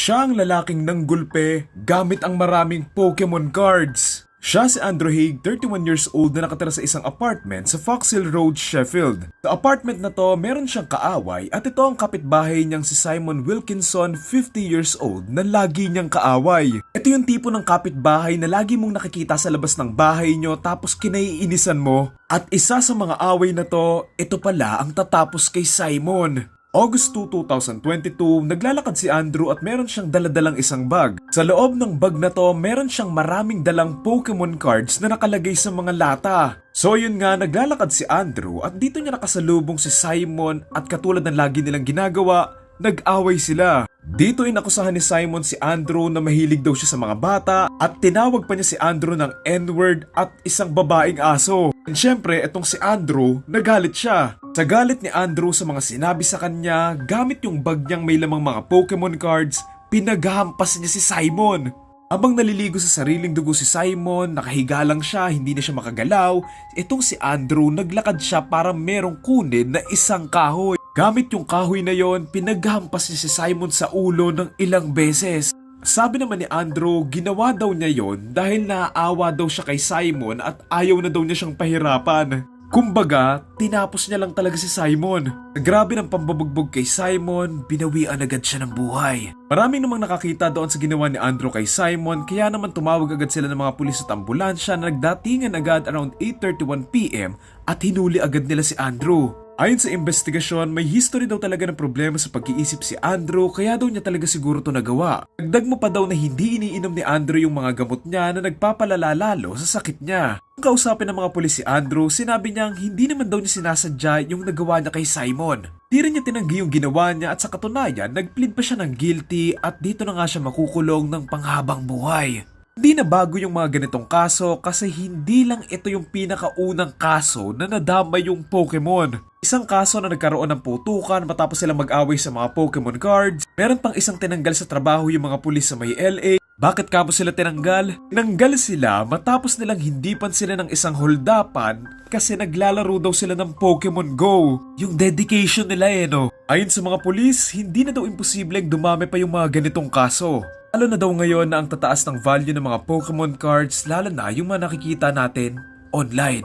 Siya ang lalaking nanggulpe gamit ang maraming Pokemon cards. Siya si Andrew Haig, 31 years old na nakatira sa isang apartment sa Fox Hill Road, Sheffield. Sa apartment na to, meron siyang kaaway at ito ang kapitbahay niyang si Simon Wilkinson, 50 years old, na lagi niyang kaaway. Ito yung tipo ng kapitbahay na lagi mong nakikita sa labas ng bahay niyo tapos kinaiinisan mo. At isa sa mga away na to, ito pala ang tatapos kay Simon. August 2, 2022, naglalakad si Andrew at meron siyang daladalang isang bag. Sa loob ng bag na to, meron siyang maraming dalang Pokemon cards na nakalagay sa mga lata. So yun nga, naglalakad si Andrew at dito niya nakasalubong si Simon at katulad ng lagi nilang ginagawa, nag-away sila. Dito inakusahan ni Simon si Andrew na mahilig daw siya sa mga bata at tinawag pa niya si Andrew ng N-word at isang babaeng aso. And syempre, etong si Andrew, nagalit siya. Sa galit ni Andrew sa mga sinabi sa kanya, gamit yung bag niyang may lamang mga Pokemon cards, pinaghampas niya si Simon. Abang naliligo sa sariling dugo si Simon, nakahiga lang siya, hindi na siya makagalaw, itong si Andrew naglakad siya para merong kunin na isang kahoy. Gamit yung kahoy na yon, pinaghampas niya si Simon sa ulo ng ilang beses. Sabi naman ni Andrew, ginawa daw niya yon dahil naaawa daw siya kay Simon at ayaw na daw niya siyang pahirapan. Kumbaga, tinapos niya lang talaga si Simon. Grabe ng pambabugbog kay Simon, binawian agad siya ng buhay. Maraming namang nakakita doon sa ginawa ni Andrew kay Simon, kaya naman tumawag agad sila ng mga pulis at ambulansya na nagdatingan agad around 8.31pm at hinuli agad nila si Andrew. Ayon sa investigasyon, may history daw talaga ng problema sa pag-iisip si Andrew kaya daw niya talaga siguro to nagawa. Dagdag mo pa daw na hindi iniinom ni Andrew yung mga gamot niya na nagpapalala lalo sa sakit niya. Nung kausapin ng mga pulis si Andrew, sinabi niyang hindi naman daw niya sinasadya yung nagawa niya kay Simon. Di rin niya tinanggi yung ginawa niya at sa katunayan, nagplead pa siya ng guilty at dito na nga siya makukulong ng panghabang buhay. Di na bago yung mga ganitong kaso kasi hindi lang ito yung pinakaunang kaso na nadamay yung Pokemon. Isang kaso na nagkaroon ng putukan matapos silang mag-away sa mga Pokemon cards. Meron pang isang tinanggal sa trabaho yung mga pulis sa may LA. Bakit kamo sila tinanggal? Tinanggal sila matapos nilang hindi pan sila ng isang holdapan kasi naglalaro daw sila ng Pokemon Go. Yung dedication nila eh no. Ayon sa mga pulis, hindi na daw imposibleng dumami pa yung mga ganitong kaso. Lalo na daw ngayon na ang tataas ng value ng mga Pokemon cards lalo na yung mga nakikita natin online.